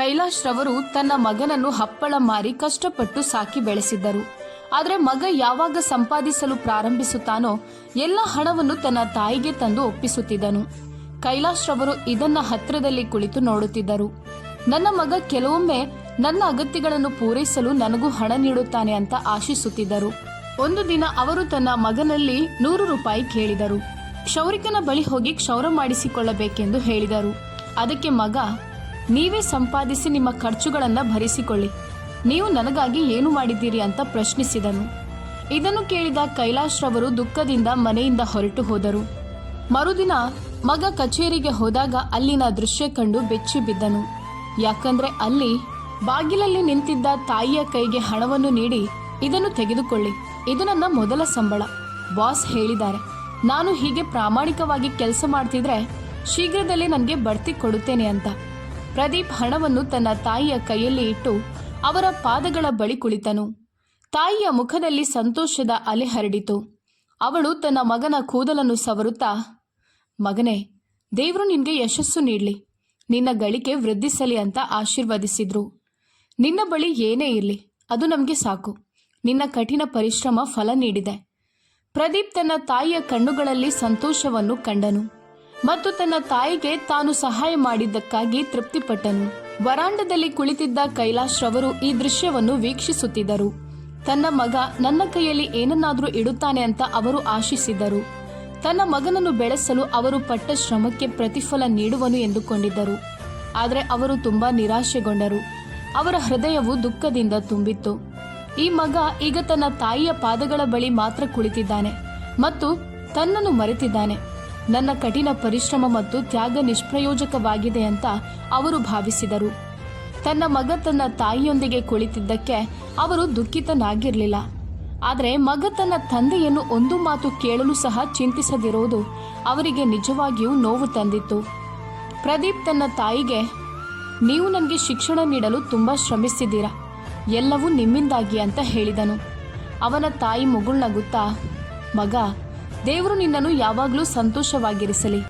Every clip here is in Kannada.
ಕೈಲಾಶ್ ರವರು ತನ್ನ ಮಗನನ್ನು ಹಪ್ಪಳ ಮಾರಿ ಕಷ್ಟಪಟ್ಟು ಸಾಕಿ ಬೆಳೆಸಿದ್ದರು. ಆದರೆ ಮಗ ಯಾವಾಗ ಸಂಪಾದಿಸಲು ಪ್ರಾರಂಭಿಸುತ್ತಾನೋ ಎಲ್ಲ ಹಣವನ್ನು ತನ್ನ ತಾಯಿಗೆ ತಂದು ಒಪ್ಪಿಸುತ್ತಿದ್ದನು. ಕೈಲಾಶ್ ರವರು ಇದನ್ನ ಹತ್ತಿರದಲ್ಲಿ ಕುಳಿತು ನೋಡುತ್ತಿದ್ದರು. ನನ್ನ ಮಗ ಕೆಲವೊಮ್ಮೆ ನನ್ನ ಅಗತ್ಯಗಳನ್ನು ಪೂರೈಸಲು ನನಗೂ ಹಣ ನೀಡುತ್ತಾನೆ ಅಂತ ಆಶಿಸುತ್ತಿದ್ದರು. ಒಂದು ದಿನ ಅವರು ತನ್ನ ಮಗನಲ್ಲಿ ನೂರು ರೂಪಾಯಿ ಕೇಳಿದರು. ಕ್ಷೌರಿಕನ ಬಳಿ ಹೋಗಿ ಕ್ಷೌರ ಮಾಡಿಸಿಕೊಳ್ಳಬೇಕೆಂದು ಹೇಳಿದರು. ಅದಕ್ಕೆ ಮಗ ನೀವೇ ಸಂಪಾದಿಸಿ ನಿಮ್ಮ ಖರ್ಚುಗಳನ್ನ ಭರಿಸಿಕೊಳ್ಳಿ. ನೀವು ನನಗಾಗಿ ಏನು ಮಾಡಿದ್ದೀರಿ ಅಂತ ಪ್ರಶ್ನಿಸಿದನು. ಇದನ್ನು ಕೇಳಿದ ಕೈಲಾಶ್ ರವರು ದುಃಖದಿಂದ ಮನೆಯಿಂದ ಹೊರಟು ಹೋದರು. ಮರುದಿನ ಮಗ ಕಚೇರಿಗೆ ಹೋದಾಗ ಅಲ್ಲಿನ ದೃಶ್ಯ ಕಂಡು ಬೆಚ್ಚಿ ಬಿದ್ದನು. ಯಾಕಂದ್ರೆ ಅಲ್ಲಿ ಬಾಗಿಲಲ್ಲಿ ನಿಂತಿದ್ದ ತಾಯಿಯ ಕೈಗೆ ಹಣವನ್ನು ನೀಡಿ ಇದನ್ನು ತೆಗೆದುಕೊಳ್ಳಿ. ಇದು ನನ್ನ ಮೊದಲ ಸಂಬಳ, ಬಾಸ್ ಹೇಳಿದ್ದಾರೆ. ನಾನು ಹೀಗೆ ಪ್ರಾಮಾಣಿಕವಾಗಿ ಕೆಲಸ ಮಾಡ್ತಿದ್ರೆ ಶೀಘ್ರದಲ್ಲೇ ನನಗೆ ಬಡ್ತಿ ಕೊಡುತ್ತೇನೆ ಅಂತ. ಪ್ರದೀಪ್ ಹಣವನ್ನು ತನ್ನ ತಾಯಿಯ ಕೈಯಲ್ಲಿ ಇಟ್ಟು ಅವರ ಪಾದಗಳ ಬಳಿ ಕುಳಿತನು. ತಾಯಿಯ ಮುಖದಲ್ಲಿ ಸಂತೋಷದ ಅಲೆ ಹರಡಿತು. ಅವಳು ತನ್ನ ಮಗನ ಕೂದಲನ್ನು ಸವರುತ್ತಾ, ಮಗನೇ, ದೇವರು ನಿನಗೆ ಯಶಸ್ಸು ನೀಡಲಿ. ನಿನ್ನ ಗಳಿಕೆ ವೃದ್ಧಿಸಲಿ ಅಂತ ಆಶೀರ್ವದಿಸಿದ್ರು. ನಿನ್ನ ಬಳಿ ಏನೇ ಇರಲಿ, ಅದು ನಮಗೆ ಸಾಕು. ನಿನ್ನ ಕಠಿಣ ಪರಿಶ್ರಮ ಫಲ ನೀಡಿದೆ. ಪ್ರದೀಪ್ ತನ್ನ ತಾಯಿಯ ಕಣ್ಣುಗಳಲ್ಲಿ ಸಂತೋಷವನ್ನು ಕಂಡನು. ಮತ್ತು ತನ್ನ ತಾಯಿಗೆ ತಾನು ಸಹಾಯ ಮಾಡಿದ್ದಕ್ಕಾಗಿ ತೃಪ್ತಿಪಟ್ಟನು. ವರಾಂಡದಲ್ಲಿ ಕುಳಿತಿದ್ದ ಕೈಲಾಶ್ ರವರು ಈ ದೃಶ್ಯವನ್ನು ವೀಕ್ಷಿಸುತ್ತಿದ್ದರು. ತನ್ನ ಮಗ ನನ್ನ ಕೈಯಲ್ಲಿ ಏನನ್ನಾದರೂ ಇಡುತ್ತಾನೆ ಅಂತ ಅವರು ಆಶಿಸಿದ್ದರು ತನ್ನ ಮಗನನ್ನು ಬೆಳೆಸಲು ಅವರು ಪಟ್ಟ ಶ್ರಮಕ್ಕೆ ಪ್ರತಿಫಲ ನೀಡುವನು ಎಂದುಕೊಂಡಿದ್ದರು. ಆದರೆ ಅವರು ತುಂಬಾ ನಿರಾಶೆಗೊಂಡರು. ಅವರ ಹೃದಯವು ದುಃಖದಿಂದ ತುಂಬಿತ್ತು. ಈ ಮಗ ಈಗ ತನ್ನ ತಾಯಿಯ ಪಾದಗಳ ಬಳಿ ಮಾತ್ರ ಕುಳಿತಿದ್ದಾನೆ ಮತ್ತು ತನ್ನನ್ನು ಮರೆತಿದ್ದಾನೆ. ನನ್ನ ಕಠಿಣ ಪರಿಶ್ರಮ ಮತ್ತು ತ್ಯಾಗ ನಿಷ್ಪ್ರಯೋಜಕವಾಗಿದೆ ಅಂತ ಅವರು ಭಾವಿಸಿದರು. ತನ್ನ ಮಗ ತನ್ನ ತಾಯಿಯೊಂದಿಗೆ ಕುಳಿತಿದ್ದಕ್ಕೆ ಅವರು ದುಃಖಿತನಾಗಿರಲಿಲ್ಲ. ಆದರೆ ಮಗ ತನ್ನ ತಂದೆಯನ್ನು ಒಂದು ಮಾತು ಕೇಳಲು ಸಹ ಚಿಂತಿಸದಿರುವುದು ಅವರಿಗೆ ನಿಜವಾಗಿಯೂ ನೋವು ತಂದಿತ್ತು. ಪ್ರದೀಪ್ ತನ್ನ ತಾಯಿಗೆ, ನೀವು ನನಗೆ ಶಿಕ್ಷಣ ನೀಡಲು ತುಂಬ ಶ್ರಮಿಸಿದ್ದೀರಾ. ಎಲ್ಲವೂ ನಿಮ್ಮಿಂದಾಗಿ ಅಂತ ಹೇಳಿದನು. ಅವನ ತಾಯಿ ಮುಗುಳ್ನಗುತ್ತಾ, ಮಗ ದೇವರು ನಿನ್ನನ್ನು ಯಾವಾಗಲೂ ಸಂತೋಷವಾಗಿರಿಸಲಿ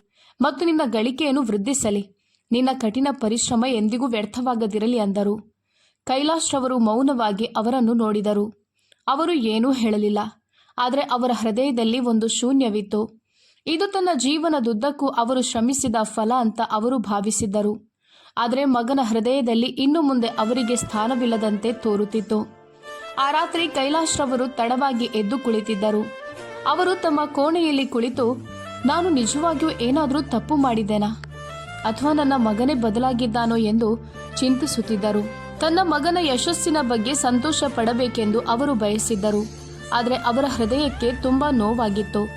ಮತ್ತು ನಿನ್ನ ಗಳಿಕೆಯನ್ನು ವೃದ್ಧಿಸಲಿ. ನಿನ್ನ ಕಠಿಣ ಪರಿಶ್ರಮ ಎಂದಿಗೂ ವ್ಯರ್ಥವಾಗದಿರಲಿ ಅಂದರು. ಕೈಲಾಶ್ರವರು ಮೌನವಾಗಿ ಅವರನ್ನು ನೋಡಿದರು. ಅವರು ಏನೂ ಹೇಳಲಿಲ್ಲ. ಆದರೆ ಅವರ ಹೃದಯದಲ್ಲಿ ಒಂದು ಶೂನ್ಯವಿತ್ತು. ಇದು ತನ್ನ ಜೀವನದುದ್ದಕ್ಕೂ ಅವರು ಶ್ರಮಿಸಿದ ಫಲ ಅಂತ ಅವರು ಭಾವಿಸಿದ್ದರು. ಆದರೆ ಮಗನ ಹೃದಯದಲ್ಲಿ ಇನ್ನು ಮುಂದೆ ಅವರಿಗೆ ಸ್ಥಾನವಿಲ್ಲದಂತೆ ತೋರುತ್ತಿತ್ತು. ಆ ರಾತ್ರಿ ಕೈಲಾಶ್ರವರು ತಡವಾಗಿ ಎದ್ದು ಕುಳಿತಿದ್ದರು. ಅವರು ತಮ್ಮ ಕೋಣೆಯಲ್ಲಿ ಕುಳಿತು, ನಾನು ನಿಜವಾಗಿಯೂ ಏನಾದರೂ ತಪ್ಪು ಮಾಡಿದ್ದೇನಾ? ಅಥವಾ ನನ್ನ ಮಗನೇ ಬದಲಾಗಿದ್ದಾನೋ ಎಂದು ಚಿಂತಿಸುತ್ತಿದ್ದರು. ತನ್ನ ಮಗನ ಯಶಸ್ಸಿನ ಬಗ್ಗೆ ಸಂತೋಷ ಪಡಬೇಕೆಂದು ಅವರು ಬಯಸಿದ್ದರು. ಆದರೆ ಅವರ ಹೃದಯಕ್ಕೆ ತುಂಬಾ ನೋವಾಗಿತ್ತು.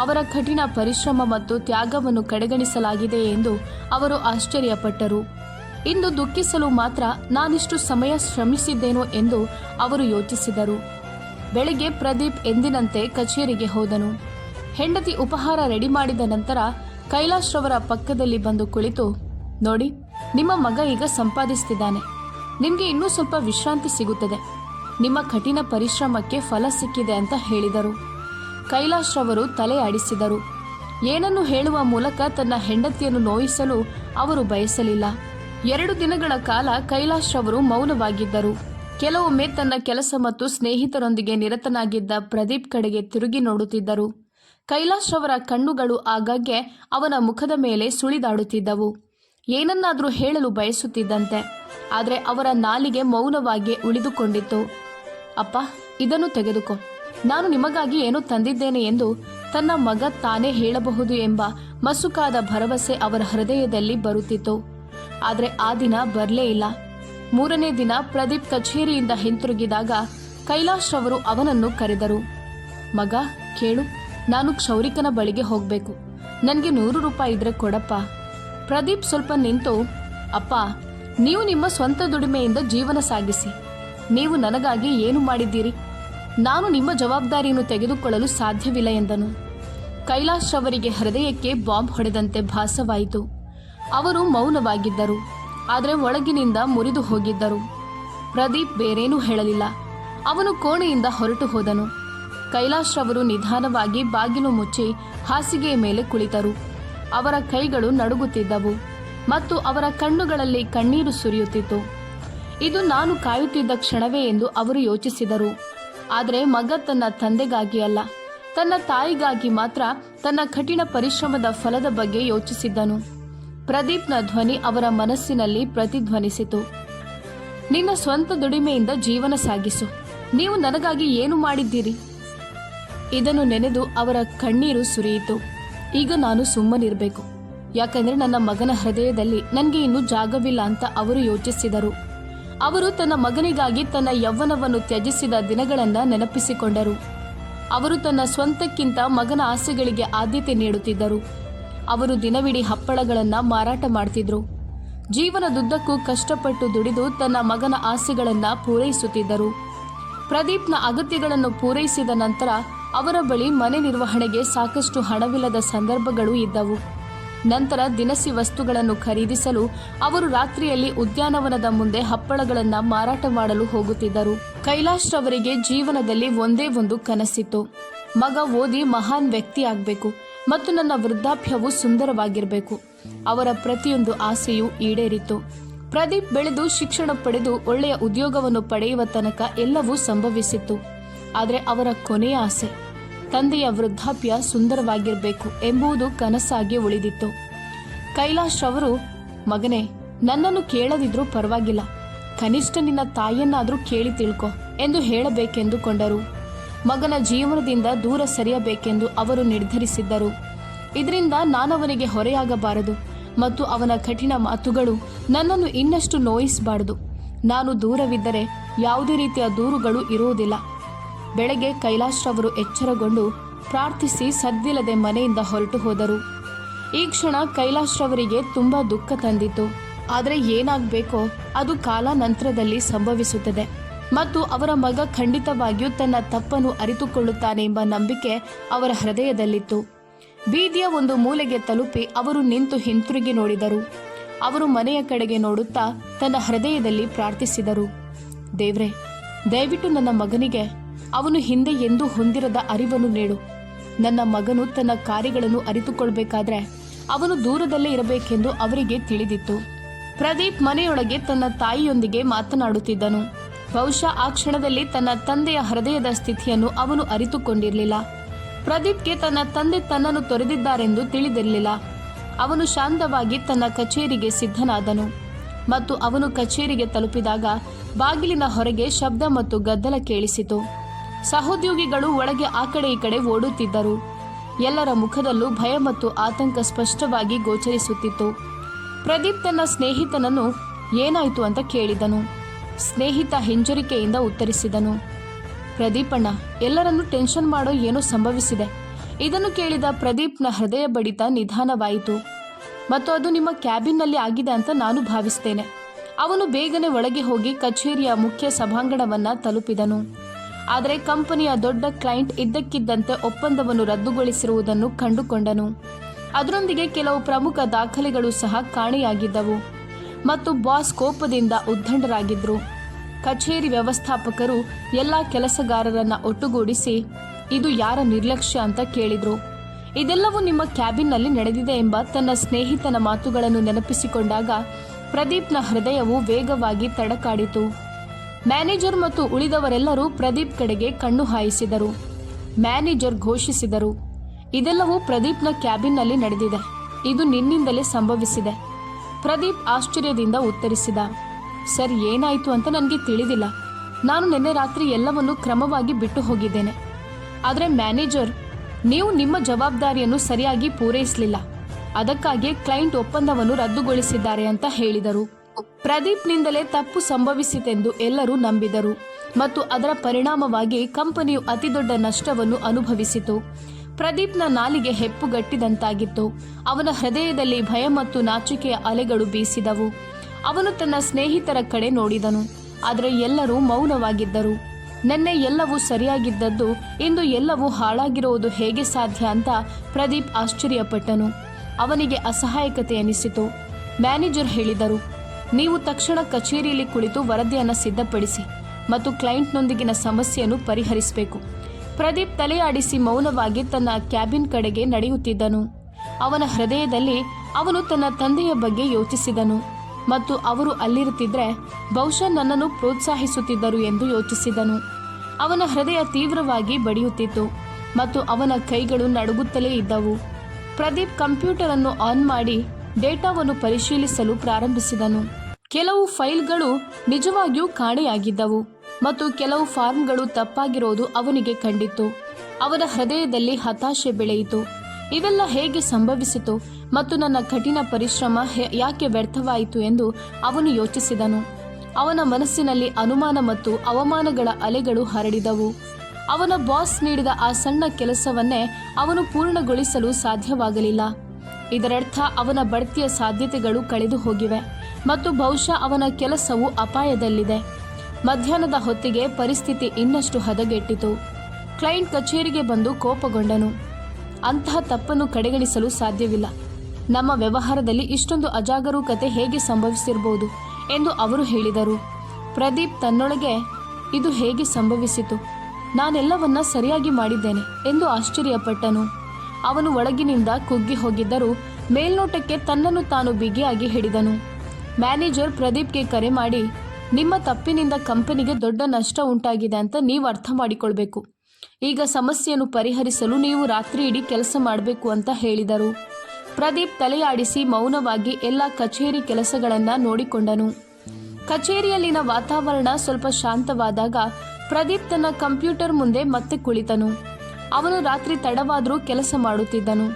ಅವರ ಕಠಿಣ ಪರಿಶ್ರಮ ಮತ್ತು ತ್ಯಾಗವನ್ನು ಕಡೆಗಣಿಸಲಾಗಿದೆ ಎಂದು ಅವರು ಆಶ್ಚರ್ಯಪಟ್ಟರು. ಇಂದು ದುಃಖಿಸಲು ಮಾತ್ರ ನಾನಿಷ್ಟು ಸಮಯ ಶ್ರಮಿಸಿದ್ದೇನೋ ಎಂದು ಅವರು ಯೋಚಿಸಿದರು. ಬೆಳಗ್ಗೆ ಪ್ರದೀಪ್ ಎಂದಿನಂತೆ ಕಚೇರಿಗೆ ಹೋದನು. ಹೆಂಡತಿ ಉಪಹಾರ ರೆಡಿ ಮಾಡಿದ ನಂತರ ಕೈಲಾಶ್ ರವರ ಪಕ್ಕದಲ್ಲಿ ಬಂದು ಕುಳಿತು, ನೋಡಿ, ನಿಮ್ಮ ಮಗ ಈಗ ಸಂಪಾದಿಸ್ತಿದ್ದಾನೆ. ನಿಮಗೆ ಇನ್ನೂ ಸ್ವಲ್ಪ ವಿಶ್ರಾಂತಿ ಸಿಗುತ್ತದೆ. ನಿಮ್ಮ ಕಠಿಣ ಪರಿಶ್ರಮಕ್ಕೆ ಫಲ ಸಿಕ್ಕಿದೆ ಅಂತ ಹೇಳಿದರು. ಕೈಲಾಶ್ ರವರು ತಲೆ ಆಡಿಸಿದರು. ಏನನ್ನು ಹೇಳುವ ಮೂಲಕ ತನ್ನ ಹೆಂಡತಿಯನ್ನು ನೋಯಿಸಲು ಅವರು ಬಯಸಲಿಲ್ಲ. ಎರಡು ದಿನಗಳ ಕಾಲ ಕೈಲಾಶ್ ರವರು ಮೌನವಾಗಿದ್ದರು. ಕೆಲವೊಮ್ಮೆ ತನ್ನ ಕೆಲಸ ಮತ್ತು ಸ್ನೇಹಿತರೊಂದಿಗೆ ನಿರತನಾಗಿದ್ದ ಪ್ರದೀಪ್ ಕಡೆಗೆ ತಿರುಗಿ ನೋಡುತ್ತಿದ್ದರು. ಕೈಲಾಶ್ ಅವರ ಕಣ್ಣುಗಳು ಆಗಾಗ್ಗೆ ಅವನ ಮುಖದ ಮೇಲೆ ಸುಳಿದಾಡುತ್ತಿದ್ದವು. ಏನನ್ನಾದರೂ ಹೇಳಲು ಬಯಸುತ್ತಿದ್ದಂತೆ, ಆದರೆ ಅವರ ನಾಲಿಗೆ ಮೌನವಾಗಿ ಉಳಿದುಕೊಂಡಿತ್ತು. ಅಪ್ಪ, ಇದನ್ನು ತೆಗೆದುಕೋ. ನಾನು ನಿಮಗಾಗಿ ಏನು ತಂದಿದ್ದೇನೆ ಎಂದು ತನ್ನ ಮಗ ತಾನೇ ಹೇಳಬಹುದು ಎಂಬ ಮಸುಕಾದ ಭರವಸೆ ಅವರ ಹೃದಯದಲ್ಲಿ ಬರುತ್ತಿತ್ತು. ಆದರೆ ಆ ದಿನ ಬರಲೇ ಇಲ್ಲ. ಮೂರನೇ ದಿನ ಪ್ರದೀಪ್ ಕಚೇರಿಯಿಂದ ಹಿಂತಿರುಗಿದಾಗ ಕೈಲಾಶ್ ಅವರು ಅವನನ್ನು ಕರೆದರು. ಮಗ, ಕೇಳು, ನಾನು ಕ್ಷೌರಿಕನ ಬಳಿಗೆ ಹೋಗಬೇಕು. ನನಗೆ ನೂರು ರೂಪಾಯಿ ಇದ್ರೆ ಕೊಡಪ್ಪ. ಪ್ರದೀಪ್ ಸ್ವಲ್ಪ ನಿಂತು, ಅಪ್ಪ, ನೀವು ನಿಮ್ಮ ಸ್ವಂತ ದುಡಿಮೆಯಿಂದ ಜೀವನ ಸಾಗಿಸಿ. ನೀವು ನನಗಾಗಿ ಏನು ಮಾಡಿದ್ದೀರಿ? ನಾನು ನಿಮ್ಮ ಜವಾಬ್ದಾರಿಯನ್ನು ತೆಗೆದುಕೊಳ್ಳಲು ಸಾಧ್ಯವಿಲ್ಲ ಎಂದನು. ಕೈಲಾಶ್ ಅವರಿಗೆ ಹೃದಯಕ್ಕೆ ಬಾಂಬ್ ಹೊಡೆದಂತೆ ಭಾಸವಾಯಿತು. ಅವರು ಮೌನವಾಗಿದ್ದರು. ಆದರೆ ಒಳಗಿನಿಂದ ಮುರಿದು ಹೋಗಿದ್ದರು. ಪ್ರದೀಪ್ ಬೇರೇನೂ ಹೇಳಲಿಲ್ಲ. ಅವನು ಕೋಣೆಯಿಂದ ಹೊರಟು ಹೋದನು. ಕೈಲಾಶ್ ರವರು ನಿಧಾನವಾಗಿ ಬಾಗಿಲು ಮುಚ್ಚಿ ಹಾಸಿಗೆಯ ಮೇಲೆ ಕುಳಿತರು. ಅವರ ಕೈಗಳು ನಡುಗುತ್ತಿದ್ದವು ಮತ್ತು ಅವರ ಕಣ್ಣುಗಳಲ್ಲಿ ಕಣ್ಣೀರು ಸುರಿಯುತ್ತಿತ್ತು. ಇದು ನಾನು ಕಾಯುತ್ತಿದ್ದ ಕ್ಷಣವೇ ಎಂದು ಅವರು ಯೋಚಿಸಿದರು. ಆದರೆ ಮಗ ತನ್ನ ತಂದೆಗಾಗಿ ಅಲ್ಲ, ತನ್ನ ತಾಯಿಗಾಗಿ ಮಾತ್ರ ತನ್ನ ಕಠಿಣ ಪರಿಶ್ರಮದ ಫಲದ ಬಗ್ಗೆ ಯೋಚಿಸಿದ್ದನು. ಪ್ರದೀಪ್ನ ಧ್ವನಿ ಅವರ ಮನಸ್ಸಿನಲ್ಲಿ ಪ್ರತಿಧ್ವನಿಸಿತು. ನಿನ್ನ ಸ್ವಂತ ದುಡಿಮೆಯಿಂದ ಜೀವನ ಸಾಗಿಸು. ನೀವು ನನಗಾಗಿ ಏನು ಮಾಡಿದ್ದೀರಿ? ಇದನ್ನು ನೆನೆದು ಅವರ ಕಣ್ಣೀರು ಸುರಿಯಿತು. ಈಗ ನಾನು ಸುಮ್ಮನಿರಬೇಕು. ಯಾಕಂದ್ರೆ ನನ್ನ ಮಗನ ಹೃದಯದಲ್ಲಿ ನನಗೆ ಇನ್ನೂ ಜಾಗವಿಲ್ಲ ಅಂತ ಅವರು ಯೋಚಿಸಿದರು. ಅವರು ತನ್ನ ಮಗನಿಗಾಗಿ ತನ್ನ ಯೌವನವನ್ನು ತ್ಯಜಿಸಿದ ದಿನಗಳನ್ನ ನೆನಪಿಸಿಕೊಂಡರು. ಅವರು ತನ್ನ ಸ್ವಂತಕ್ಕಿಂತ ಮಗನ ಆಸೆಗಳಿಗೆ ಆದ್ಯತೆ ನೀಡುತ್ತಿದ್ದರು. ಅವರು ದಿನವಿಡೀ ಹಪ್ಪಳಗಳನ್ನ ಮಾರಾಟ ಮಾಡ್ತಿದ್ರು. ಜೀವನದುದ್ದಕ್ಕೂ ಕಷ್ಟಪಟ್ಟು ದುಡಿದು ತನ್ನ ಮಗನ ಆಸೆಗಳನ್ನ ಪೂರೈಸುತ್ತಿದ್ದರು. ಪ್ರದೀಪ್ನ ಅಗತ್ಯಗಳನ್ನು ಪೂರೈಸಿದ ನಂತರ ಅವರ ಬಳಿ ಮನೆ ನಿರ್ವಹಣೆಗೆ ಸಾಕಷ್ಟು ಹಣವಿಲ್ಲದ ಸಂದರ್ಭಗಳು ಇದ್ದವು. ನಂತರ ದಿನಸಿ ವಸ್ತುಗಳನ್ನು ಖರೀದಿಸಲು ಅವರು ರಾತ್ರಿಯಲ್ಲಿ ಉದ್ಯಾನವನದ ಮುಂದೆ ಹಪ್ಪಳಗಳನ್ನು ಮಾರಾಟ ಮಾಡಲು ಹೋಗುತ್ತಿದ್ದರು. ಕೈಲಾಶ್ ರವರಿಗೆ ಜೀವನದಲ್ಲಿ ಒಂದೇ ಒಂದು ಕನಸಿತ್ತು. ಮಗ ಓದಿ ಮಹಾನ್ ವ್ಯಕ್ತಿ ಆಗಬೇಕು ಮತ್ತು ನನ್ನ ವೃದ್ಧಾಪ್ಯವು ಸುಂದರವಾಗಿರಬೇಕು. ಅವರ ಪ್ರತಿಯೊಂದು ಆಸೆಯೂ ಈಡೇರಿತು. ಪ್ರದೀಪ್ ಬೆಳೆದು ಶಿಕ್ಷಣ ಪಡೆದು ಒಳ್ಳೆಯ ಉದ್ಯೋಗವನ್ನು ಪಡೆಯುವ ತನಕ ಎಲ್ಲವೂ ಸಂಭವಿಸಿತ್ತು. ಆದರೆ ಅವರ ಕೊನೆಯ ಆಸೆ, ತಂದೆಯ ವೃದ್ಧಾಪ್ಯ ಸುಂದರವಾಗಿರಬೇಕು ಎಂಬುದು ಕನಸಾಗಿ ಉಳಿದಿತ್ತು. ಕೈಲಾಶ್ ಅವರು, ಮಗನೇ, ನನ್ನನ್ನು ಕೇಳದಿದ್ರೂ ಪರವಾಗಿಲ್ಲ. ಕನಿಷ್ಠ ನಿನ್ನ ತಾಯಿಯನ್ನಾದರೂ ಕೇಳಿ ತಿಳ್ಕೊ ಎಂದು ಹೇಳಬೇಕೆಂದುಕೊಂಡರು. ಮಗನ ಜೀವನದಿಂದ ದೂರ ಸರಿಯಬೇಕೆಂದು ಅವರು ನಿರ್ಧರಿಸಿದ್ದರು. ಇದರಿಂದ ನಾನವನಿಗೆ ಹೊರೆಯಾಗಬಾರದು ಮತ್ತು ಅವನ ಕಠಿಣ ಮಾತುಗಳು ನನ್ನನ್ನು ಇನ್ನಷ್ಟು ನೋಯಿಸಬಾರದು. ನಾನು ದೂರವಿದ್ದರೆ ಯಾವುದೇ ರೀತಿಯ ದೂರುಗಳು ಇರುವುದಿಲ್ಲ. ಬೆಳಗ್ಗೆ ಕೈಲಾಶ್ರವರು ಎಚ್ಚರಗೊಂಡು ಪ್ರಾರ್ಥಿಸಿ ಸದ್ದಿಲ್ಲದೆ ಮನೆಯಿಂದ ಹೊರಟು ಹೋದರು. ಈ ಕ್ಷಣ ಕೈಲಾಶ್ರವರಿಗೆ ತುಂಬಾ ದುಃಖ ತಂದಿತು ಆದರೆ ಏನಾಗಬೇಕೋ ಅದು ಕಾಲಾನಂತರದಲ್ಲಿ ಸಂಭವಿಸುತ್ತದೆ. ಮತ್ತು ಅವರ ಮಗ ಖಂಡಿತವಾಗಿಯೂ ತನ್ನ ತಪ್ಪನ್ನು ಅರಿತುಕೊಳ್ಳುತ್ತಾನೆ ಎಂಬ ನಂಬಿಕೆ ಅವರ ಹೃದಯದಲ್ಲಿತ್ತು. ಬೀದಿಯ ಒಂದು ಮೂಲೆಗೆ ತಲುಪಿ ಅವರು ನಿಂತು ಹಿಂತಿರುಗಿ ನೋಡಿದರು. ಅವರು ಮನೆಯ ಕಡೆಗೆ ನೋಡುತ್ತಾ ತನ್ನ ಹೃದಯದಲ್ಲಿ ಪ್ರಾರ್ಥಿಸಿದರು. ದೇವ್ರೆ, ದಯವಿಟ್ಟು ನನ್ನ ಮಗನಿಗೆ ಅವನು ಹಿಂದೆ ಎಂದೂ ಹೊಂದಿರದ ಅರಿವನ್ನು ನೀಡು. ನನ್ನ ಮಗನು ತನ್ನ ಕಾರ್ಯಗಳನ್ನು ಅರಿತುಕೊಳ್ಬೇಕಾದ್ರೆ ಅವನು ದೂರದಲ್ಲೇ ಇರಬೇಕೆಂದು ಅವರಿಗೆ ತಿಳಿದಿತ್ತು. ಪ್ರದೀಪ್ ಮನೆಯೊಳಗೆ ತನ್ನ ತಾಯಿಯೊಂದಿಗೆ ಮಾತನಾಡುತ್ತಿದ್ದನು. ಬಹುಶಃ ಆ ಕ್ಷಣದಲ್ಲಿ ತನ್ನ ತಂದೆಯ ಹೃದಯದ ಸ್ಥಿತಿಯನ್ನು ಅವನು ಅರಿತುಕೊಂಡಿರಲಿಲ್ಲ. ಪ್ರದೀಪ್ಗೆ ತನ್ನ ತಂದೆ ತನ್ನನ್ನು ತೊರೆದಿದ್ದಾರೆಂದು ತಿಳಿದಿರಲಿಲ್ಲ. ಅವನು ಶಾಂತವಾಗಿ ತನ್ನ ಕಚೇರಿಗೆ ಸಿದ್ಧನಾದನು. ಮತ್ತು ಅವನು ಕಚೇರಿಗೆ ತಲುಪಿದಾಗ ಬಾಗಿಲಿನ ಹೊರಗೆ ಶಬ್ದ ಮತ್ತು ಗದ್ದಲ ಕೇಳಿಸಿತು. ಸಹೋದ್ಯೋಗಿಗಳು ಒಳಗೆ ಆ ಕಡೆ ಈ ಕಡೆ ಓಡುತ್ತಿದ್ದರು. ಎಲ್ಲರ ಮುಖದಲ್ಲೂ ಭಯ ಮತ್ತು ಆತಂಕ ಸ್ಪಷ್ಟವಾಗಿ ಗೋಚರಿಸುತ್ತಿತ್ತು. ಪ್ರದೀಪ್ ತನ್ನ ಸ್ನೇಹಿತನನ್ನು ಏನಾಯಿತು ಅಂತ ಕೇಳಿದನು. ಸ್ನೇಹಿತ ಹಿಂಜರಿಕೆಯಿಂದ ಉತ್ತರಿಸಿದನು. ಪ್ರದೀಪಣ್ಣ, ಎಲ್ಲರನ್ನೂ ಟೆನ್ಷನ್ ಮಾಡೋ ಏನೋ ಸಂಭವಿಸಿದೆ. ಇದನ್ನು ಕೇಳಿದ ಪ್ರದೀಪ್ನ ಹೃದಯ ಬಡಿತ ನಿಧಾನವಾಯಿತು. ಮತ್ತು ಅದು ನಿಮ್ಮ ಕ್ಯಾಬಿನ್ನಲ್ಲಿ ಆಗಿದೆ ಅಂತ ನಾನು ಭಾವಿಸ್ತೇನೆ. ಅವನು ಬೇಗನೆ ಒಳಗೆ ಹೋಗಿ ಕಚೇರಿಯ ಮುಖ್ಯ ಸಭಾಂಗಣವನ್ನ ತಲುಪಿದನು. ಆದರೆ ಕಂಪನಿಯ ದೊಡ್ಡ ಕ್ಲೈಂಟ್ ಇದ್ದಕ್ಕಿದ್ದಂತೆ ಒಪ್ಪಂದವನ್ನು ರದ್ದುಗೊಳಿಸಿರುವುದನ್ನು ಕಂಡುಕೊಂಡನು. ಅದರೊಂದಿಗೆ ಕೆಲವು ಪ್ರಮುಖ ದಾಖಲೆಗಳು ಸಹ ಕಾಣೆಯಾಗಿದ್ದವು. ಮತ್ತು ಬಾಸ್ ಕೋಪದಿಂದ ಉದ್ದಂಡರಾಗಿದ್ರು ಕಚೇರಿ ವ್ಯವಸ್ಥಾಪಕರು ಎಲ್ಲ ಕೆಲಸಗಾರರನ್ನ ಒಟ್ಟುಗೂಡಿಸಿ, ಇದು ಯಾರ ನಿರ್ಲಕ್ಷ್ಯ ಅಂತ ಕೇಳಿದ್ರು. ಇದೆಲ್ಲವೂ ನಿಮ್ಮ ಕ್ಯಾಬಿನ್ನಲ್ಲಿ ನಡೆದಿದೆ ಎಂಬ ತನ್ನ ಸ್ನೇಹಿತನ ಮಾತುಗಳನ್ನು ನೆನಪಿಸಿಕೊಂಡಾಗ ಪ್ರದೀಪ್ನ ಹೃದಯವು ವೇಗವಾಗಿ ತಡಕಾಡಿತು. ಮ್ಯಾನೇಜರ್ ಮತ್ತು ಉಳಿದವರೆಲ್ಲರೂ ಪ್ರದೀಪ್ ಕಡೆಗೆ ಕಣ್ಣು ಹಾಯಿಸಿದರು. ಮ್ಯಾನೇಜರ್ ಘೋಷಿಸಿದರು, ಇದೆಲ್ಲವೂ ಪ್ರದೀಪ್ನ ಕ್ಯಾಬಿನ್ನಲ್ಲಿ ನಡೆದಿದೆ. ಇದು ನಿನ್ನಿಂದಲೇ ಸಂಭವಿಸಿದೆ. ಪ್ರದೀಪ್ ಆಶ್ಚರ್ಯದಿಂದ ಉತ್ತರಿಸಿದ, ಸರ್, ಏನಾಯಿತು ಅಂತ ನನಗೆ ತಿಳಿದಿಲ್ಲ. ನಾನು ನಿನ್ನೆ ರಾತ್ರಿ ಎಲ್ಲವನ್ನು ಕ್ರಮವಾಗಿ ಬಿಟ್ಟು ಹೋಗಿದ್ದೇನೆ. ಆದರೆ ಮ್ಯಾನೇಜರ್, ನೀವು ನಿಮ್ಮ ಜವಾಬ್ದಾರಿಯನ್ನು ಸರಿಯಾಗಿ ಪೂರೈಸಲಿಲ್ಲ. ಅದಕ್ಕಾಗಿಯೇ ಕ್ಲೈಂಟ್ ಒಪ್ಪಂದವನ್ನು ರದ್ದುಗೊಳಿಸಿದ್ದಾರೆ ಅಂತ ಹೇಳಿದರು. ಪ್ರದೀಪ್ನಿಂದಲೇ ತಪ್ಪು ಸಂಭವಿಸಿತೆಂದು ಎಲ್ಲರೂ ನಂಬಿದರು. ಮತ್ತು ಅದರ ಪರಿಣಾಮವಾಗಿ ಕಂಪನಿಯು ಅತಿದೊಡ್ಡ ನಷ್ಟವನ್ನು ಅನುಭವಿಸಿತು. ಪ್ರದೀಪ್ನ ನಾಲಿಗೆ ಹೆಪ್ಪುಗಟ್ಟಿದಂತಾಗಿತ್ತು ಅವನ ಹೃದಯದಲ್ಲಿ ಭಯ ಮತ್ತು ನಾಚಿಕೆಯ ಅಲೆಗಳು ಬೀಸಿದವು. ಅವನು ತನ್ನ ಸ್ನೇಹಿತರ ಕಡೆ ನೋಡಿದನು. ಆದರೆ ಎಲ್ಲರೂ ಮೌನವಾಗಿದ್ದರು. ನೆನ್ನೆ ಎಲ್ಲವೂ ಸರಿಯಾಗಿದ್ದದ್ದು, ಇಂದು ಎಲ್ಲವೂ ಹಾಳಾಗಿರುವುದು ಹೇಗೆ ಸಾಧ್ಯ? ಅಂತ ಪ್ರದೀಪ್ ಆಶ್ಚರ್ಯಪಟ್ಟನು. ಅವನಿಗೆ ಅಸಹಾಯಕತೆ ಅನಿಸಿತು. ಮ್ಯಾನೇಜರ್ ಹೇಳಿದರು, ನೀವು ತಕ್ಷಣ ಕಚೇರಿಯಲ್ಲಿ ಕುಳಿತು ವರದಿಯನ್ನು ಸಿದ್ಧಪಡಿಸಿ ಮತ್ತು ಕ್ಲೈಂಟ್ನೊಂದಿಗಿನ ಸಮಸ್ಯೆಯನ್ನು ಪರಿಹರಿಸಬೇಕು. ಪ್ರದೀಪ್ ತಲೆಯಾಡಿಸಿ ಮೌನವಾಗಿ ತನ್ನ ಕ್ಯಾಬಿನ್ ಕಡೆಗೆ ನಡೆಯುತ್ತಿದ್ದನು. ಅವನ ಹೃದಯದಲ್ಲಿ ಅವನು ತನ್ನ ತಂದೆಯ ಬಗ್ಗೆ ಯೋಚಿಸಿದನು ಮತ್ತು ಅವರು ಅಲ್ಲಿರುತ್ತಿದ್ರೆ ಬಹುಶಃ ನನ್ನನ್ನು ಪ್ರೋತ್ಸಾಹಿಸುತ್ತಿದ್ದರು ಎಂದು ಯೋಚಿಸಿದನು. ಅವನ ಹೃದಯ ತೀವ್ರವಾಗಿ ಬಡಿಯುತ್ತಿತ್ತು ಮತ್ತು ಅವನ ಕೈಗಳು ನಡುಗುತ್ತಲೇ ಇದ್ದವು. ಪ್ರದೀಪ್ ಕಂಪ್ಯೂಟರ್ ಅನ್ನು ಆನ್ ಮಾಡಿ ಡೇಟಾವನ್ನು ಪರಿಶೀಲಿಸಲು ಪ್ರಾರಂಭಿಸಿದನು. ಕೆಲವು ಫೈಲ್ಗಳು ನಿಜವಾಗಿಯೂ ಕಾಣೆಯಾಗಿದ್ದವು. ಮತ್ತು ಕೆಲವು ಫಾರ್ಮ್ಗಳು ತಪ್ಪಾಗಿರೋದು ಅವನಿಗೆ ಕಂಡಿತು ಅವನ ಹೃದಯದಲ್ಲಿ ಹತಾಶೆ ಬೆಳೆಯಿತು. ಇವೆಲ್ಲ ಹೇಗೆ ಸಂಭವಿಸಿತು ಮತ್ತು ನನ್ನ ಕಠಿಣ ಪರಿಶ್ರಮ ಯಾಕೆ ವ್ಯರ್ಥವಾಯಿತು ಎಂದು ಅವನು ಯೋಚಿಸಿದನು. ಅವನ ಮನಸ್ಸಿನಲ್ಲಿ ಅನುಮಾನ ಮತ್ತು ಅವಮಾನಗಳ ಅಲೆಗಳು ಹರಡಿದವು. ಅವನ ಬಾಸ್ ನೀಡಿದ ಆ ಸಣ್ಣ ಕೆಲಸವನ್ನೇ ಅವನು ಪೂರ್ಣಗೊಳಿಸಲು ಸಾಧ್ಯವಾಗಲಿಲ್ಲ. ಇದರರ್ಥ ಅವನ ಬಡ್ತಿಯ ಸಾಧ್ಯತೆಗಳು ಕಳೆದು ಹೋಗಿವೆ ಮತ್ತು ಬಹುಶಃ ಅವನ ಕೆಲಸವು ಅಪಾಯದಲ್ಲಿದೆ. ಮಧ್ಯಾಹ್ನದ ಹೊತ್ತಿಗೆ ಪರಿಸ್ಥಿತಿ ಇನ್ನಷ್ಟು ಹದಗೆಟ್ಟಿತು. ಕ್ಲೈಂಟ್ ಕಚೇರಿಗೆ ಬಂದು ಕೋಪಗೊಂಡನು. ಅಂತಹ ತಪ್ಪನ್ನು ಕಡೆಗಣಿಸಲು ಸಾಧ್ಯವಿಲ್ಲ. ನಮ್ಮ ವ್ಯವಹಾರದಲ್ಲಿ ಇಷ್ಟೊಂದು ಅಜಾಗರೂಕತೆ ಹೇಗೆ ಸಂಭವಿಸಿರಬಹುದು ಎಂದು ಅವರು ಹೇಳಿದರು. ಪ್ರದೀಪ್ ತನ್ನೊಳಗೆ, ಇದು ಹೇಗೆ ಸಂಭವಿಸಿತು? ನಾನೆಲ್ಲವನ್ನ ಸರಿಯಾಗಿ ಮಾಡಿದ್ದೇನೆ ಎಂದು ಆಶ್ಚರ್ಯಪಟ್ಟನು. ಅವನು ಒಳಗಿನಿಂದ ಕುಗ್ಗಿ ಹೋಗಿದ್ದರೂ ಮೇಲ್ನೋಟಕ್ಕೆ ತನ್ನನ್ನು ತಾನು ಬಿಗಿಯಾಗಿ ಹಿಡಿದನು. ಮ್ಯಾನೇಜರ್ ಪ್ರದೀಪ್ಗೆ ಕರೆ ಮಾಡಿ ನಿಮ್ಮ ತಪ್ಪಿನಿಂದ ಕಂಪನಿಗೆ ದೊಡ್ಡ ನಷ್ಟ ಉಂಟಾಗಿದೆ ಅಂತ ನೀವು ಅರ್ಥ ಮಾಡಿಕೊಳ್ಬೇಕು. ಈಗ ಸಮಸ್ಯೆಯನ್ನು ಪರಿಹರಿಸಲು ನೀವು ರಾತ್ರಿ ಇಡೀ ಕೆಲಸ ಮಾಡಬೇಕು ಅಂತ ಹೇಳಿದರು. ಪ್ರದೀಪ್ ತಲೆಯಾಡಿಸಿ ಮೌನವಾಗಿ ಎಲ್ಲ ಕಚೇರಿ ಕೆಲಸಗಳನ್ನ ನೋಡಿಕೊಂಡನು. ಕಚೇರಿಯಲ್ಲಿನ ವಾತಾವರಣ ಸ್ವಲ್ಪ ಶಾಂತವಾದಾಗ ಪ್ರದೀಪ್ ತನ್ನ ಕಂಪ್ಯೂಟರ್ ಮುಂದೆ ಮತ್ತೆ ಕುಳಿತನು. ಅವನು ರಾತ್ರಿ ತಡವಾದರೂ ಕೆಲಸ ಮಾಡುತ್ತಿದ್ದನು.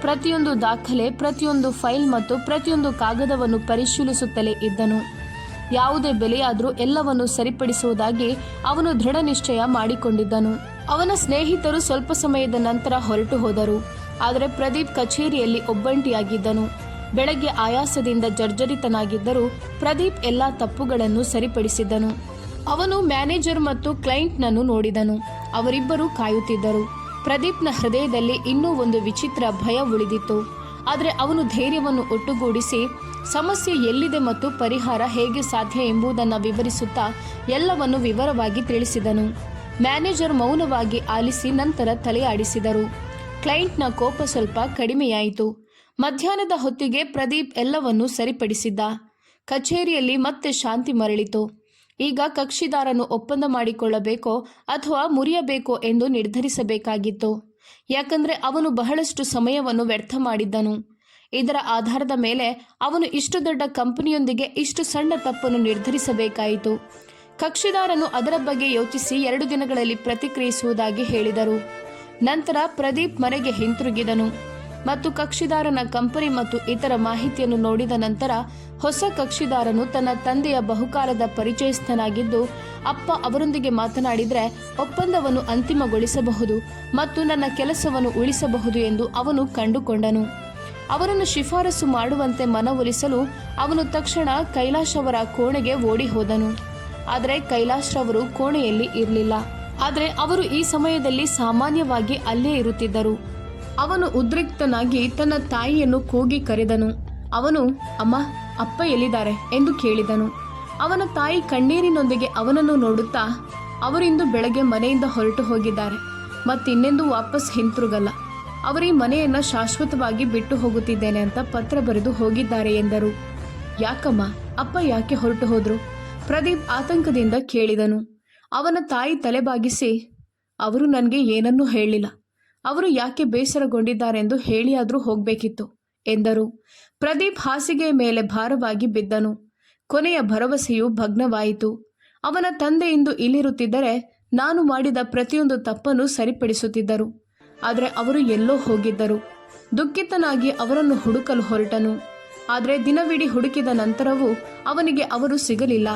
ಪ್ರತಿಯೊಂದು ದಾಖಲೆ, ಪ್ರತಿಯೊಂದು ಫೈಲ್ ಮತ್ತು ಪ್ರತಿಯೊಂದು ಕಾಗದವನ್ನು ಪರಿಶೀಲಿಸುತ್ತಲೇ ಇದ್ದನು. ಯಾವುದೇ ಬೆಲೆಯಾದರೂ ಎಲ್ಲವನ್ನು ಸರಿಪಡಿಸುವುದಾಗಿ ಅವನು ದೃಢ ನಿಶ್ಚಯ ಮಾಡಿಕೊಂಡಿದ್ದನು. ಅವನ ಸ್ನೇಹಿತರು ಸ್ವಲ್ಪ ಸಮಯದ ನಂತರ ಹೊರಟು ಹೋದರು. ಆದರೆ ಪ್ರದೀಪ್ ಕಚೇರಿಯಲ್ಲಿ ಒಬ್ಬಂಟಿಯಾಗಿದ್ದನು. ಬೆಳಗ್ಗೆ ಆಯಾಸದಿಂದ ಜರ್ಜರಿತನಾಗಿದ್ದರೂ ಪ್ರದೀಪ್ ಎಲ್ಲ ತಪ್ಪುಗಳನ್ನು ಸರಿಪಡಿಸಿದ್ದನು. ಅವನು ಮ್ಯಾನೇಜರ್ ಮತ್ತು ಕ್ಲೈಂಟ್ನನ್ನು ನೋಡಿದನು. ಅವರಿಬ್ಬರೂ ಕಾಯುತ್ತಿದ್ದರು. ಪ್ರದೀಪ್ನ ಹೃದಯದಲ್ಲಿ ಇನ್ನೂ ಒಂದು ವಿಚಿತ್ರ ಭಯ ಉಳಿದಿತ್ತು. ಆದರೆ ಅವನು ಧೈರ್ಯವನ್ನು ಒಟ್ಟುಗೂಡಿಸಿ ಸಮಸ್ಯೆ ಎಲ್ಲಿದೆ ಮತ್ತು ಪರಿಹಾರ ಹೇಗೆ ಸಾಧ್ಯ ಎಂಬುದನ್ನು ವಿವರಿಸುತ್ತಾ ಎಲ್ಲವನ್ನು ವಿವರವಾಗಿ ತಿಳಿಸಿದನು. ಮ್ಯಾನೇಜರ್ ಮೌನವಾಗಿ ಆಲಿಸಿ ನಂತರ ತಲೆ ಆಡಿಸಿದರು ಕ್ಲೈಂಟ್ನ ಕೋಪ ಸ್ವಲ್ಪ ಕಡಿಮೆಯಾಯಿತು. ಮಧ್ಯಾಹ್ನದ ಹೊತ್ತಿಗೆ ಪ್ರದೀಪ್ ಎಲ್ಲವನ್ನೂ ಸರಿಪಡಿಸಿದ್ದ. ಕಚೇರಿಯಲ್ಲಿ ಮತ್ತೆ ಶಾಂತಿ ಮರಳಿತು. ಈಗ ಕಕ್ಷಿದಾರನು ಒಪ್ಪಂದ ಮಾಡಿಕೊಳ್ಳಬೇಕೋ ಅಥವಾ ಮುರಿಯಬೇಕೋ ಎಂದು ನಿರ್ಧರಿಸಬೇಕಾಗಿತ್ತು. ಯಾಕಂದ್ರೆ ಅವನು ಬಹಳಷ್ಟು ಸಮಯವನ್ನು ವ್ಯರ್ಥ ಮಾಡಿದ್ದನು. ಇದರ ಆಧಾರದ ಮೇಲೆ ಅವನು ಇಷ್ಟು ದೊಡ್ಡ ಕಂಪನಿಯೊಂದಿಗೆ ಇಷ್ಟು ಸಣ್ಣ ತಪ್ಪನ್ನು ನಿರ್ಧರಿಸಬೇಕಾಯಿತು. ಕಕ್ಷಿದಾರನು ಅದರ ಬಗ್ಗೆ ಯೋಚಿಸಿ ಎರಡು ದಿನಗಳಲ್ಲಿ ಪ್ರತಿಕ್ರಿಯಿಸುವುದಾಗಿ ಹೇಳಿದರು. ನಂತರ ಪ್ರದೀಪ್ ಮನೆಗೆ ಹಿಂತಿರುಗಿದನು ಮತ್ತು ಕಕ್ಷಿದಾರನ ಕಂಪನಿ ಮತ್ತು ಇತರ ಮಾಹಿತಿಯನ್ನು ನೋಡಿದ ನಂತರ ಹೊಸ ಕಕ್ಷಿದಾರನು ತನ್ನ ತಂದೆಯ ಬಹುಕಾಲದ ಪರಿಚಯಸ್ಥನಾಗಿದ್ದು, ಅಪ್ಪ ಅವರೊಂದಿಗೆ ಮಾತನಾಡಿದರೆ ಒಪ್ಪಂದವನ್ನು ಅಂತಿಮಗೊಳಿಸಬಹುದು ಮತ್ತು ನನ್ನ ಕೆಲಸವನ್ನು ಉಳಿಸಬಹುದು ಎಂದು ಅವನು ಕಂಡುಕೊಂಡನು. ಅವರನ್ನು ಶಿಫಾರಸು ಮಾಡುವಂತೆ ಮನವೊಲಿಸಲು ಅವನು ತಕ್ಷಣ ಕೈಲಾಶ್ ಅವರ ಕೋಣೆಗೆ ಓಡಿ ಹೋದನು. ಆದರೆ ಕೈಲಾಶ್ ರವರು ಕೋಣೆಯಲ್ಲಿ ಇರಲಿಲ್ಲ. ಆದರೆ ಅವರು ಈ ಸಮಯದಲ್ಲಿ ಸಾಮಾನ್ಯವಾಗಿ ಅಲ್ಲೇ ಇರುತ್ತಿದ್ದರು. ಅವನು ಉದ್ರಿಕ್ತನಾಗಿ ತನ್ನ ತಾಯಿಯನ್ನು ಕೂಗಿ ಕರೆದನು. ಅವನು, ಅಮ್ಮ, ಅಪ್ಪ ಎಲ್ಲಿದ್ದಾರೆ? ಎಂದು ಕೇಳಿದನು. ಅವನ ತಾಯಿ ಕಣ್ಣೀರಿನೊಂದಿಗೆ ಅವನನ್ನು ನೋಡುತ್ತಾ, ಅವರಿಂದು ಬೆಳಗ್ಗೆ ಮನೆಯಿಂದ ಹೊರಟು ಹೋಗಿದ್ದಾರೆ. ಮತ್ತಿನ್ನೆಂದೂ ವಾಪಸ್ ಹಿಂತಿರುಗಲ್ಲ. ಅವರು ಈ ಮನೆಯನ್ನ ಶಾಶ್ವತವಾಗಿ ಬಿಟ್ಟು ಹೋಗುತ್ತಿದ್ದೇನೆ ಅಂತ ಪತ್ರ ಬರೆದು ಹೋಗಿದ್ದಾರೆ ಎಂದರು. ಯಾಕಮ್ಮ? ಅಪ್ಪ ಯಾಕೆ ಹೊರಟು ಹೋದ್ರು? ಪ್ರದೀಪ್ ಆತಂಕದಿಂದ ಕೇಳಿದನು. ಅವನ ತಾಯಿ ತಲೆಬಾಗಿಸಿ, ಅವರು ನನಗೆ ಏನನ್ನೂ ಹೇಳಿಲ್ಲ. ಅವರು ಯಾಕೆ ಬೇಸರಗೊಂಡಿದ್ದಾರೆಂದು ಹೇಳಿಯಾದರೂ ಹೋಗಬೇಕಿತ್ತು, ಎಂದರು. ಪ್ರದೀಪ್ ಹಾಸಿಗೆಯ ಮೇಲೆ ಭಾರವಾಗಿ ಬಿದ್ದನು. ಕೊನೆಯ ಭರವಸೆಯು ಭಗ್ನವಾಯಿತು. ಅವನ ತಂದೆ ಇಂದು ಇಲ್ಲಿರುತ್ತಿದ್ದರೆ ನಾನು ಮಾಡಿದ ಪ್ರತಿಯೊಂದು ತಪ್ಪನ್ನು ಸರಿಪಡಿಸುತ್ತಿದ್ದರು. ಆದರೆ ಅವರು ಎಲ್ಲೋ ಹೋಗಿದ್ದರು. ದುಃಖಿತನಾಗಿ ಅವರನ್ನು ಹುಡುಕಲು ಹೊರಟನು. ಆದರೆ ದಿನವಿಡೀ ಹುಡುಕಿದ ನಂತರವೂ ಅವನಿಗೆ ಅವರು ಸಿಗಲಿಲ್ಲ.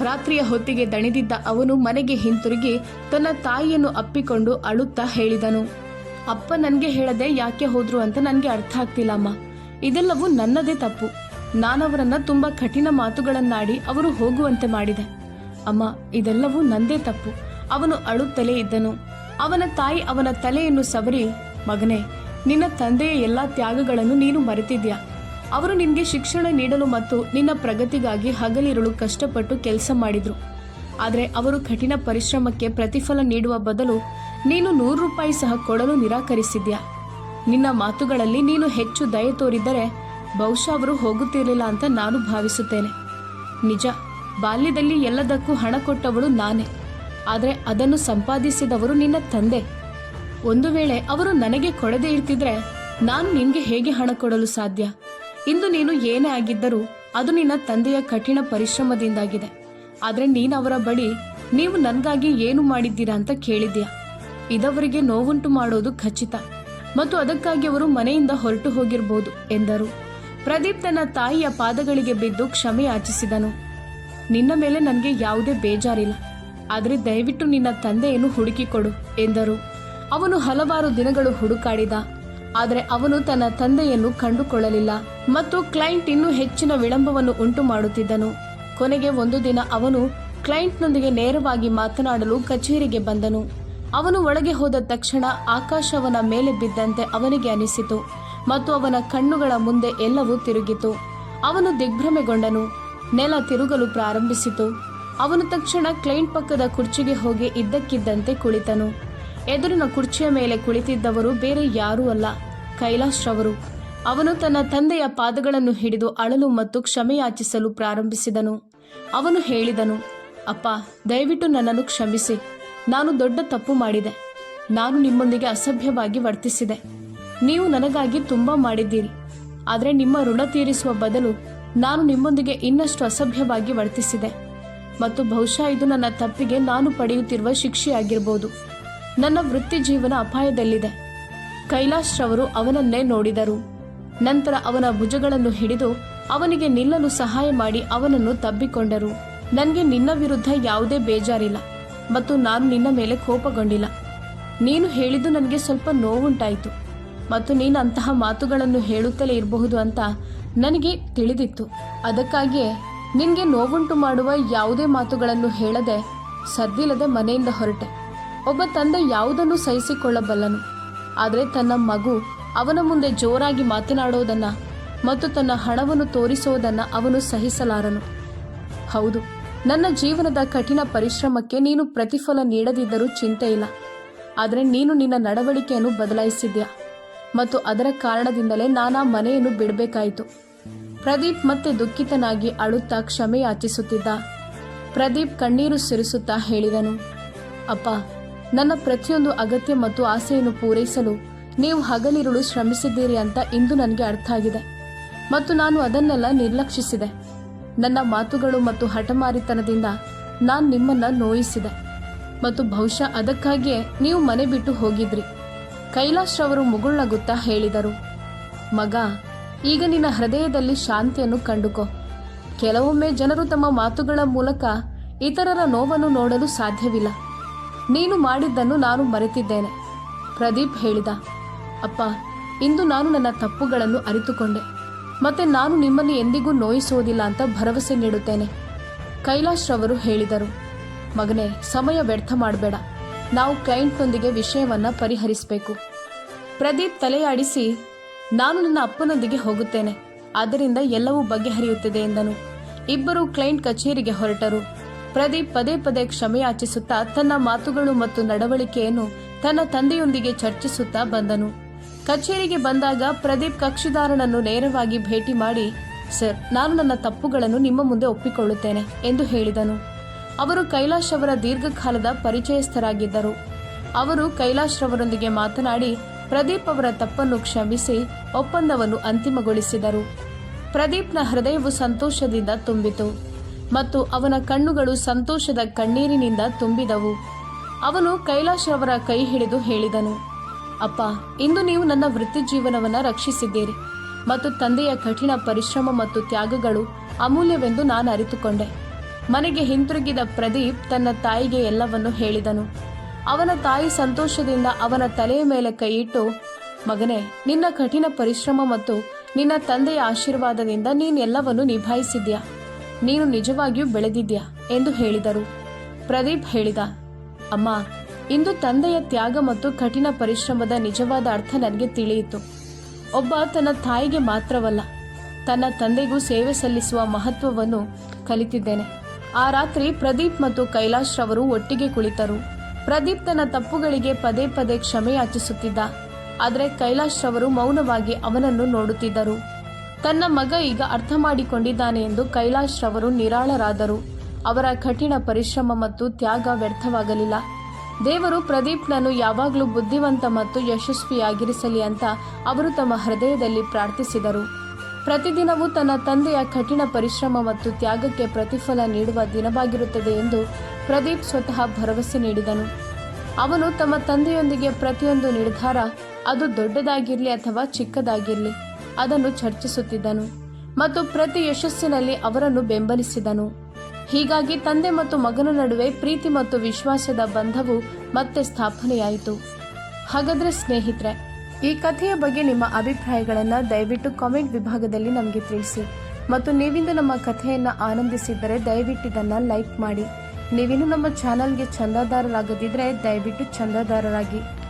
ರಾತ್ರಿಯ ಹೊತ್ತಿಗೆ ದಣಿದಿದ್ದ ಅವನು ಮನೆಗೆ ಹಿಂತಿರುಗಿ ತನ್ನ ತಾಯಿಯನ್ನು ಅಪ್ಪಿಕೊಂಡು ಅಳುತ್ತಾ ಹೇಳಿದನು, ಅಪ್ಪ ನನಗೆ ಹೇಳದೆ ಯಾಕೆ ಹೋದ್ರು ಅಂತ ನನಗೆ ಅರ್ಥ ಆಗ್ತಿಲ್ಲ ಅಮ್ಮ ಇದೆಲ್ಲವೂ ನನ್ನದೇ ತಪ್ಪು. ನಾನವರನ್ನ ತುಂಬಾ ಕಠಿಣ ಮಾತುಗಳನ್ನಾಡಿ ಅವರು ಹೋಗುವಂತೆ ಮಾಡಿದೆ. ಅಮ್ಮ, ಇದೆಲ್ಲವೂ ನಂದೇ ತಪ್ಪು. ಅವನು ಅಳುತ್ತಲೇ ಇದ್ದನು. ಅವನ ತಾಯಿ ಅವನ ತಲೆಯನ್ನು ಸವರಿ, ಮಗನೇ, ನಿನ್ನ ತಂದೆಯ ಎಲ್ಲ ತ್ಯಾಗಗಳನ್ನು ನೀನು ಮರೆತಿದ್ಯಾ? ಅವರು ನಿನಗೆ ಶಿಕ್ಷಣ ನೀಡಲು ಮತ್ತು ನಿನ್ನ ಪ್ರಗತಿಗಾಗಿ ಹಗಲಿರುಳು ಕಷ್ಟಪಟ್ಟು ಕೆಲಸ ಮಾಡಿದ್ರು. ಆದರೆ ಅವರು ಕಠಿಣ ಪರಿಶ್ರಮಕ್ಕೆ ಪ್ರತಿಫಲ ನೀಡುವ ಬದಲು ನೀನು ನೂರು ರೂಪಾಯಿ ಸಹ ಕೊಡಲು ನಿರಾಕರಿಸಿದ್ಯಾ? ನಿನ್ನ ಮಾತುಗಳಲ್ಲಿ ನೀನು ಹೆಚ್ಚು ದಯೆ ತೋರಿದ್ದರೆ ಬಹುಶಃ ಅವರು ಹೋಗುತ್ತಿರಲಿಲ್ಲ ಅಂತ ನಾನು ಭಾವಿಸುತ್ತೇನೆ. ನಿಜ, ಬಾಲ್ಯದಲ್ಲಿ ಎಲ್ಲದಕ್ಕೂ ಹಣ ಕೊಟ್ಟವಳು ನಾನೇ. ಆದರೆ ಅದನ್ನು ಸಂಪಾದಿಸಿದವರು ನಿನ್ನ ತಂದೆ. ಒಂದು ವೇಳೆ ಅವರು ನನಗೆ ಕೊಡದೇ ಇರ್ತಿದ್ರೆ ನಾನು ನಿನ್ಗೆ ಹೇಗೆ ಹಣ ಕೊಡಲು ಸಾಧ್ಯ? ಇಂದು ನೀನು ಏನೇ ಆಗಿದ್ದರೂ ಅದು ನಿನ್ನ ತಂದೆಯ ಕಠಿಣ ಪರಿಶ್ರಮದಿಂದಾಗಿದೆ. ಆದರೆ ನೀನು ಅವರ ಬಳಿ ನೀವು ನನಗಾಗಿ ಏನು ಮಾಡಿದ್ದೀರಾ ಅಂತ ಕೇಳಿದ್ಯಾ? ಇದವರಿಗೆ ನೋವುಂಟು ಮಾಡೋದು ಖಚಿತ. ಮತ್ತು ಅದಕ್ಕಾಗಿ ಅವರು ಮನೆಯಿಂದ ಹೊರಟು ಹೋಗಿರ್ಬೋದು ಎಂದರು. ಪ್ರದೀಪ್ ತನ್ನ ತಾಯಿಯ ಪಾದಗಳಿಗೆ ಬಿದ್ದು ಕ್ಷಮೆ ಯಾಚಿಸಿದನು. ನಿನ್ನ ಮೇಲೆ ನನಗೆ ಯಾವುದೇ ಬೇಜಾರಿಲ್ಲ. ಆದರೆ ದಯವಿಟ್ಟು ನಿನ್ನ ತಂದೆಯನ್ನು ಹುಡುಕಿಕೊಡು ಎಂದರು. ಅವನು ಹಲವಾರು ದಿನಗಳು ಹುಡುಕಾಡಿದ. ಆದರೆ ಅವನು ತನ್ನ ತಂದೆಯನ್ನು ಕಂಡುಕೊಳ್ಳಲಿಲ್ಲ ಮತ್ತು ಕ್ಲೈಂಟ್ ಇನ್ನೂ ಹೆಚ್ಚಿನ ವಿಳಂಬವನ್ನು ಉಂಟು ಮಾಡುತ್ತಿದ್ದನು ಕೊನೆಗೆ ಒಂದು ದಿನ ಅವನು ಕ್ಲೈಂಟ್ನೊಂದಿಗೆ ನೇರವಾಗಿ ಮಾತನಾಡಲು ಕಚೇರಿಗೆ ಬಂದನು. ಅವನು ಒಳಗೆ ಹೋದ ತಕ್ಷಣ ಆಕಾಶವನ ಮೇಲೆ ಬಿದ್ದಂತೆ ಅವನಿಗೆ ಅನಿಸಿತು ಮತ್ತು ಅವನ ಕಣ್ಣುಗಳ ಮುಂದೆ ಎಲ್ಲವೂ ತಿರುಗಿತು. ಅವನು ದಿಗ್ಭ್ರಮೆಗೊಂಡನು. ನೆಲ ತಿರುಗಲು ಪ್ರಾರಂಭಿಸಿತು. ಅವನು ತಕ್ಷಣ ಕ್ಲೈಂಟ್ ಪಕ್ಕದ ಕುರ್ಚಿಗೆ ಹೋಗಿ ಇದ್ದಕ್ಕಿದ್ದಂತೆ ಕುಳಿತನು. ಎದುರಿನ ಕುರ್ಚಿಯ ಮೇಲೆ ಕುಳಿತಿದ್ದವರು ಬೇರೆ ಯಾರೂ ಅಲ್ಲ, ಕೈಲಾಶ್ ರವರು. ಅವನು ತನ್ನ ತಂದೆಯ ಪಾದಗಳನ್ನು ಹಿಡಿದು ಅಳಲು ಮತ್ತು ಕ್ಷಮೆಯಾಚಿಸಲು ಪ್ರಾರಂಭಿಸಿದನು. ಅವನು ಹೇಳಿದನು, ಅಪ್ಪ, ದಯವಿಟ್ಟು ನನ್ನನ್ನು ಕ್ಷಮಿಸಿ. ನಾನು ದೊಡ್ಡ ತಪ್ಪು ಮಾಡಿದೆ. ನಾನು ನಿಮ್ಮೊಂದಿಗೆ ಅಸಭ್ಯವಾಗಿ ವರ್ತಿಸಿದೆ. ನೀವು ನನಗಾಗಿ ತುಂಬ ಮಾಡಿದ್ದೀರಿ. ಆದರೆ ನಿಮ್ಮ ಋಣ ತೀರಿಸುವ ಬದಲು ನಾನು ನಿಮ್ಮೊಂದಿಗೆ ಇನ್ನಷ್ಟು ಅಸಭ್ಯವಾಗಿ ವರ್ತಿಸಿದೆ. ಮತ್ತು ಬಹುಶಃ ಇದು ನನ್ನ ತಪ್ಪಿಗೆ ನಾನು ಪಡೆಯುತ್ತಿರುವ ಶಿಕ್ಷೆಯಾಗಿರ್ಬೋದು. ನನ್ನ ವೃತ್ತಿ ಜೀವನ ಅಪಾಯದಲ್ಲಿದೆ. ಕೈಲಾಶ್ ರವರು ಅವನನ್ನೇ ನೋಡಿದರು. ನಂತರ ಅವನ ಭುಜಗಳನ್ನು ಹಿಡಿದು ಅವನಿಗೆ ನಿಲ್ಲಲು ಸಹಾಯ ಮಾಡಿ ಅವನನ್ನು ತಬ್ಬಿಕೊಂಡರು. ನನಗೆ ನಿನ್ನ ವಿರುದ್ಧ ಯಾವುದೇ ಬೇಜಾರಿಲ್ಲ ಮತ್ತು ನಾನು ನಿನ್ನ ಮೇಲೆ ಕೋಪಗೊಂಡಿಲ್ಲ. ನೀನು ಹೇಳಿದ್ದು ನನಗೆ ಸ್ವಲ್ಪ ನೋವುಂಟಾಯಿತು ಮತ್ತು ನೀನು ಅಂತಹ ಮಾತುಗಳನ್ನು ಹೇಳುತ್ತಲೇ ಇರಬಹುದು ಅಂತ ನನಗೆ ತಿಳಿದಿತ್ತು. ಅದಕ್ಕಾಗಿಯೇ ನಿನಗೆ ನೋವುಂಟು ಮಾಡುವ ಯಾವುದೇ ಮಾತುಗಳನ್ನು ಹೇಳದೆ ಸದ್ದಿಲ್ಲದೆ ಮನೆಯಿಂದ ಹೊರಟೆ. ಒಬ್ಬ ತಂದೆ ಯಾವುದನ್ನು ಸಹಿಸಿಕೊಳ್ಳಬಲ್ಲನು. ಆದರೆ ತನ್ನ ಮಗು ಅವನ ಮುಂದೆ ಜೋರಾಗಿ ಮಾತನಾಡೋದನ್ನ ಮತ್ತು ತನ್ನ ಹಣವನ್ನು ತೋರಿಸೋದನ್ನ ಅವನು ಸಹಿಸಲಾರನು. ಹೌದು, ನನ್ನ ಜೀವನದ ಕಠಿಣ ಪರಿಶ್ರಮಕ್ಕೆ ನೀನು ಪ್ರತಿಫಲ ನೀಡದಿದ್ದರೂ ಚಿಂತೆ ಇಲ್ಲ. ಆದರೆ ನೀನು ನಿನ್ನ ನಡವಳಿಕೆಯನ್ನು ಬದಲಾಯಿಸಿದ್ಯಾ. ಮತ್ತು ಅದರ ಕಾರಣದಿಂದಲೇ ನಾನಾ ಮನೆಯನ್ನು ಬಿಡಬೇಕಾಯಿತು. ಪ್ರದೀಪ್ ಮತ್ತೆ ದುಃಖಿತನಾಗಿ ಅಳುತ್ತಾ ಕ್ಷಮೆ ಯಾಚಿಸುತ್ತಿದ್ದ. ಪ್ರದೀಪ್ ಕಣ್ಣೀರು ಸಿರಿಸುತ್ತಾ ಹೇಳಿದನು, ಅಪ್ಪ, ನನ್ನ ಪ್ರತಿಯೊಂದು ಅಗತ್ಯ ಮತ್ತು ಆಸೆಯನ್ನು ಪೂರೈಸಲು ನೀವು ಹಗಲಿರುಳು ಶ್ರಮಿಸಿದ್ದೀರಿ ಅಂತ ಇಂದು ನನಗೆ ಅರ್ಥ ಆಗಿದೆ. ಮತ್ತು ನಾನು ಅದನ್ನೆಲ್ಲ ನಿರ್ಲಕ್ಷಿಸಿದೆ. ನನ್ನ ಮಾತುಗಳು ಮತ್ತು ಹಠಮಾರಿತನದಿಂದ ನಾನು ನಿಮ್ಮನ್ನ ನೋಯಿಸಿದೆ. ಮತ್ತು ಬಹುಶಃ ಅದಕ್ಕಾಗಿಯೇ ನೀವು ಮನೆ ಬಿಟ್ಟು ಹೋಗಿದ್ರಿ. ಕೈಲಾಶ್ ಅವರು ಮುಗುಳ್ನಗುತ್ತಾ ಹೇಳಿದರು, ಮಗ ಈಗ ನಿನ್ನ ಹೃದಯದಲ್ಲಿ ಶಾಂತಿಯನ್ನು ಕಂಡುಕೋ. ಕೆಲವೊಮ್ಮೆ ಜನರು ತಮ್ಮ ಮಾತುಗಳ ಮೂಲಕ ಇತರರ ನೋವನ್ನು ನೋಡಲು ಸಾಧ್ಯವಿಲ್ಲ. ನೀನು ಮಾಡಿದ್ದನ್ನು ನಾನು ಮರೆತಿದ್ದೇನೆ. ಪ್ರದೀಪ್ ಹೇಳಿದ, ಅಪ್ಪ, ಇಂದು ನಾನು ನನ್ನ ತಪ್ಪುಗಳನ್ನು ಅರಿತುಕೊಂಡೆ. ಮತ್ತೆ ನಾನು ನಿಮ್ಮನ್ನು ಎಂದಿಗೂ ನೋಯಿಸುವುದಿಲ್ಲ ಅಂತ ಭರವಸೆ ನೀಡುತ್ತೇನೆ. ಕೈಲಾಶ್ ರವರು ಹೇಳಿದರು, ಮಗನೇ, ಸಮಯ ವ್ಯರ್ಥ ಮಾಡಬೇಡ. ನಾವು ಕ್ಲೈಂಟ್ನೊಂದಿಗೆ ವಿಷಯವನ್ನ ಪರಿಹರಿಸಬೇಕು. ಪ್ರದೀಪ್ ತಲೆಯಾಡಿಸಿ ನಾನು ನನ್ನ ಅಪ್ಪನೊಂದಿಗೆ ಹೋಗುತ್ತೇನೆ. ಆದ್ದರಿಂದ ಎಲ್ಲವೂ ಬಗೆಹರಿಯುತ್ತದೆ ಎಂದನು. ಇಬ್ಬರು ಕ್ಲೈಂಟ್ ಕಚೇರಿಗೆ ಹೊರಟರು. ಪ್ರದೀಪ್ ಪದೇ ಪದೇ ಕ್ಷಮೆಯಾಚಿಸುತ್ತಾ ತನ್ನ ಮಾತುಗಳು ಮತ್ತು ನಡವಳಿಕೆಯನ್ನು ತನ್ನ ತಂದೆಯೊಂದಿಗೆ ಚರ್ಚಿಸುತ್ತಾ ಬಂದನು. ಕಚೇರಿಗೆ ಬಂದಾಗ ಪ್ರದೀಪ್ ಕಕ್ಷಿದಾರನನ್ನು ನೇರವಾಗಿ ಭೇಟಿ ಮಾಡಿ, ಸರ್, ನಾನು ನನ್ನ ತಪ್ಪುಗಳನ್ನು ನಿಮ್ಮ ಮುಂದೆ ಒಪ್ಪಿಕೊಳ್ಳುತ್ತೇನೆ ಎಂದು ಹೇಳಿದನು. ಅವರು ಕೈಲಾಶ್ ಅವರ ದೀರ್ಘಕಾಲದ ಪರಿಚಯಸ್ಥರಾಗಿದ್ದರು. ಅವರು ಕೈಲಾಶ್ ರವರೊಂದಿಗೆ ಮಾತನಾಡಿ ಪ್ರದೀಪ್ ಅವರ ತಪ್ಪನ್ನು ಕ್ಷಮಿಸಿ ಒಪ್ಪಂದವನ್ನು ಅಂತಿಮಗೊಳಿಸಿದರು. ಪ್ರದೀಪ್ನ ಹೃದಯವು ಸಂತೋಷದಿಂದ ತುಂಬಿತು ಮತ್ತು ಅವನ ಕಣ್ಣುಗಳು ಸಂತೋಷದ ಕಣ್ಣೀರಿನಿಂದ ತುಂಬಿದವು. ಅವನು ಕೈಲಾಶ್ ಅವರ ಕೈ ಹಿಡಿದು ಹೇಳಿದನು, ಅಪ್ಪ, ಇಂದು ನೀವು ನನ್ನ ವೃತ್ತಿ ಜೀವನವನ್ನು ರಕ್ಷಿಸಿದ್ದೀರಿ ಮತ್ತು ತಂದೆಯ ಕಠಿಣ ಪರಿಶ್ರಮ ಮತ್ತು ತ್ಯಾಗಗಳು ಅಮೂಲ್ಯವೆಂದು ನಾನು ಅರಿತುಕೊಂಡೆ. ಮನೆಗೆ ಹಿಂತಿರುಗಿದ ಪ್ರದೀಪ್ ತನ್ನ ತಾಯಿಗೆ ಎಲ್ಲವನ್ನು ಹೇಳಿದನು. ಅವನ ತಾಯಿ ಸಂತೋಷದಿಂದ ಅವನ ತಲೆಯ ಮೇಲೆ ಕೈಯಿಟ್ಟು ಮಗನೇ, ನಿನ್ನ ಕಠಿಣ ಪರಿಶ್ರಮ ಮತ್ತು ನಿನ್ನ ತಂದೆಯ ಆಶೀರ್ವಾದದಿಂದ ನೀನೆಲ್ಲವನ್ನು ನಿಭಾಯಿಸಿದ್ಯಾ? ನೀನು ನಿಜವಾಗಿಯೂ ಬೆಳೆದಿದ್ಯಾ? ಎಂದು ಹೇಳಿದರು. ಪ್ರದೀಪ್ ಹೇಳಿದ, ಅಮ್ಮ, ಇಂದು ತಂದೆಯ ತ್ಯಾಗ ಮತ್ತು ಕಠಿಣ ಪರಿಶ್ರಮದ ನಿಜವಾದ ಅರ್ಥ ನನಗೆ ತಿಳಿಯಿತು. ಒಬ್ಬ ತನ್ನ ತಾಯಿಗೆ ಮಾತ್ರವಲ್ಲ, ತನ್ನ ತಂದೆಗೂ ಸೇವೆ ಸಲ್ಲಿಸುವ ಮಹತ್ವವನ್ನು ಕಲಿತಿದ್ದೇನೆ. ಆ ರಾತ್ರಿ ಪ್ರದೀಪ್ ಮತ್ತು ಕೈಲಾಶ್ ರವರು ಒಟ್ಟಿಗೆ ಕುಳಿತರು. ಪ್ರದೀಪ್ ತನ್ನ ತಪ್ಪುಗಳಿಗೆ ಪದೇ ಪದೇ ಕ್ಷಮೆ ಯಾಚಿಸುತ್ತಿದ್ದ. ಆದರೆ ಕೈಲಾಶ್ ರವರು ಮೌನವಾಗಿ ಅವನನ್ನು ನೋಡುತ್ತಿದ್ದರು. ತನ್ನ ಮಗ ಈಗ ಅರ್ಥ ಮಾಡಿಕೊಂಡಿದ್ದಾನೆ ಎಂದು ಕೈಲಾಶ್ ರವರು ನಿರಾಳರಾದರು. ಅವರ ಕಠಿಣ ಪರಿಶ್ರಮ ಮತ್ತು ತ್ಯಾಗ ವ್ಯರ್ಥವಾಗಲಿಲ್ಲ. ದೇವರು ಪ್ರದೀಪ್ನನ್ನು ಯಾವಾಗಲೂ ಬುದ್ಧಿವಂತ ಮತ್ತು ಯಶಸ್ವಿಯಾಗಿರಿಸಲಿ ಅಂತ ಅವರು ತಮ್ಮ ಹೃದಯದಲ್ಲಿ ಪ್ರಾರ್ಥಿಸಿದರು. ಪ್ರತಿದಿನವೂ ತನ್ನ ತಂದೆಯ ಕಠಿಣ ಪರಿಶ್ರಮ ಮತ್ತು ತ್ಯಾಗಕ್ಕೆ ಪ್ರತಿಫಲ ನೀಡುವ ದಿನವಾಗಿರುತ್ತದೆ ಎಂದು ಪ್ರದೀಪ್ ಸ್ವತಃ ಭರವಸೆ ನೀಡಿದನು. ಅವನು ತಮ್ಮ ತಂದೆಯೊಂದಿಗೆ ಪ್ರತಿಯೊಂದು ನಿರ್ಧಾರ ಅದು ದೊಡ್ಡದಾಗಿರಲಿ ಅಥವಾ ಚಿಕ್ಕದಾಗಿರಲಿ ಅದನ್ನು ಚರ್ಚಿಸುತ್ತಿದ್ದನು ಮತ್ತು ಪ್ರತಿ ಯಶಸ್ಸಿನಲ್ಲಿ ಅವರನ್ನು ಬೆಂಬಲಿಸಿದನು. ಹೀಗಾಗಿ ತಂದೆ ಮತ್ತು ಮಗನ ನಡುವೆ ಪ್ರೀತಿ ಮತ್ತು ವಿಶ್ವಾಸದ ಬಂಧವು ಮತ್ತೆ ಸ್ಥಾಪನೆಯಾಯಿತು. ಹಾಗಾದ್ರೆ ಸ್ನೇಹಿತರೆ ಈ ಕಥೆಯ ಬಗ್ಗೆ ನಿಮ್ಮ ಅಭಿಪ್ರಾಯಗಳನ್ನು ದಯವಿಟ್ಟು ಕಾಮೆಂಟ್ ವಿಭಾಗದಲ್ಲಿ ನಮಗೆ ತಿಳಿಸಿ. ಮತ್ತು ನೀವಿಂದು ನಮ್ಮ ಕಥೆಯನ್ನು ಆನಂದಿಸಿದ್ದರೆ ದಯವಿಟ್ಟು ಇದನ್ನು ಲೈಕ್ ಮಾಡಿ. ನೀವಿನ್ನು ನಮ್ಮ ಚಾನಲ್ಗೆ ಚಂದಾದಾರರಾಗದಿದ್ದರೆ ದಯವಿಟ್ಟು ಚಂದಾದಾರರಾಗಿ.